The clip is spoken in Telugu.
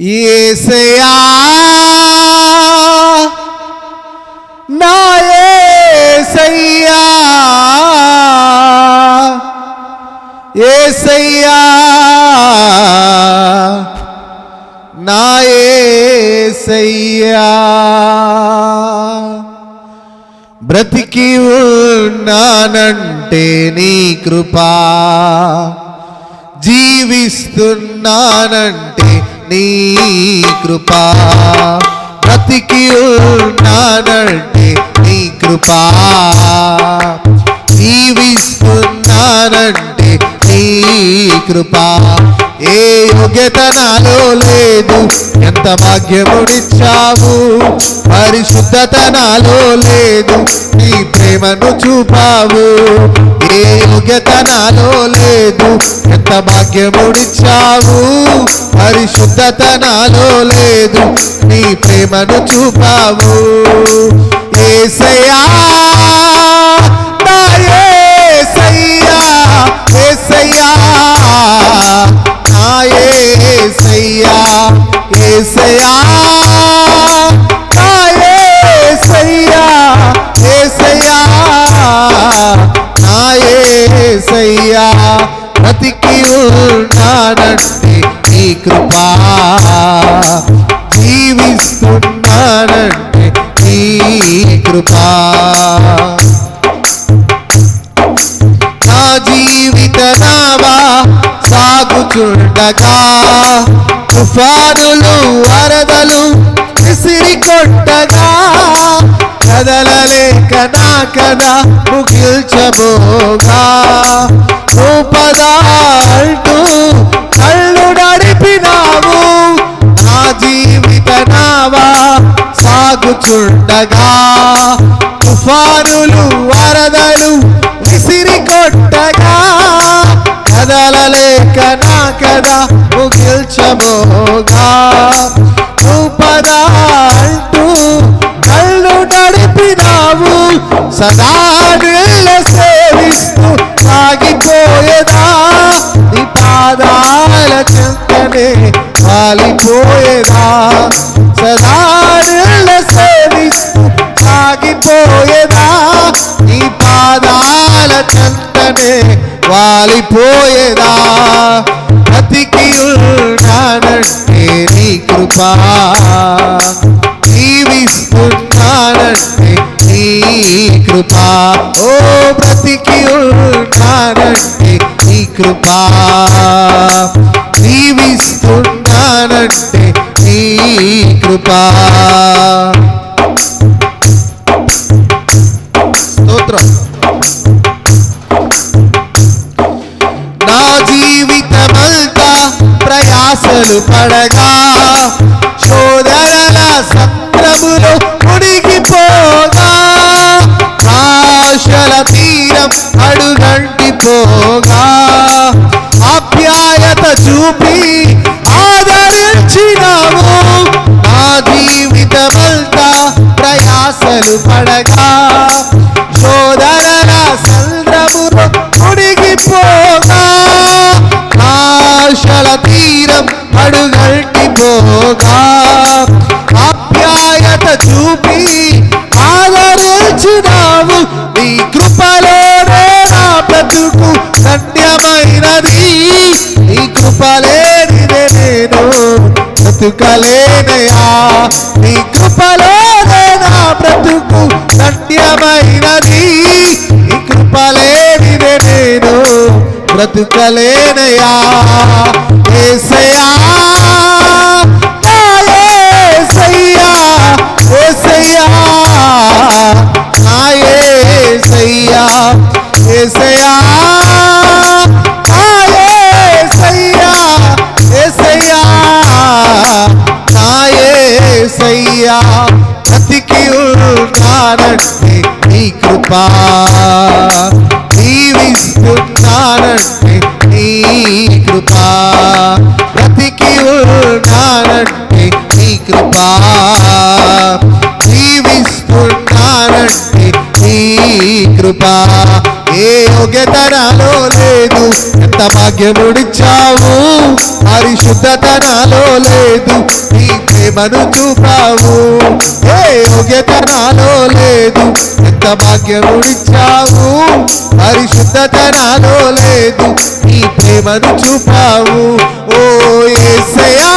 ఏసయా నా ఏసయ్యా ఏసయ్యా నా ఏసయ్యా. బ్రతికి ఉన్నానంటే నీ కృపా జీవిస్తున్నానంటే నీ కృపా. బ్రతికి ఉన్నానంటే నీ కృపా. జీవిస్తున్నానంటే నీ కృపా. ఏ యోగ్యత నాలో లేదు ఎంత భాగ్యమునిచ్చావు? పరిశుద్ధత నాలో లేదు నీ ప్రేమను చూపావు? ఏ యోగ్యత నాలో లేదు. ఎంత భాగ్యముడిచ్చావు పరిశుద్ధత నాలో లేదు. నీ ప్రేమను చూపావు. ఏసయా కృపా. నా జీవిత నావా సాగుచుండగా. తుఫానులు వరదలు విసిరి కొట్టగా. కదలలేక నా కదా ముగిల్చబోగా సాగుచుండగా తుఫానులు వరదలు విసిరి కొట్టగా కదలలేక నా కదా ముగిల్చబోగా రూపదా అంటూ కళ్ళు నడిపినావు సదా నిల్ల సేవిస్తూ సాగిపోయేదా నీ పాదాల చెంతనే కాలిపోయే వాలిపోయేదా? బతికి ఉన్నానంటే నీ కృపా. జీవిస్తున్నానంటే నీ కృపా. ఓ బ్రతికి ఉన్నానంటే నీ కృపా. జీవిస్తున్నానంటే నీ కృపా. ప్రయాసలు పడగా సోదరల సంద్రములో ధన్యమైనది నీ కృపలేనిదే నేను బ్రతుకలేనయా నీ కృపలోనే నా బ్రతుకు ధన్యమైనది నీ కృపలేనిదే నేను బ్రతుకలేనయా ఏసయా ఏసయ్యా ఏసయ్యా నా ఏసయ్యా ఏసయ్యా. ఏసయ్యా బ్రతికి ఉన్నానంటే నీ కృపా. జీవిస్తున్నానంటే నీ కృపా. బ్రతికి ఉన్నానంటే నీ కృపా. జీవిస్తున్నానంటే నీ కృపా. ఏ యోగ్యతనాలో లేదు ఎంత భాగ్యముడిచ్చావు? పరిశుద్ధతనాలో లేదు ప్రేమను చూపావు ఏ యోగ్యత నాలో లేదు. ఎంత భాగ్యముడిచ్చావు పరిశుద్ధత నాలో లేదు. నీ ప్రేమను చూపావు. ఓ ఏసయా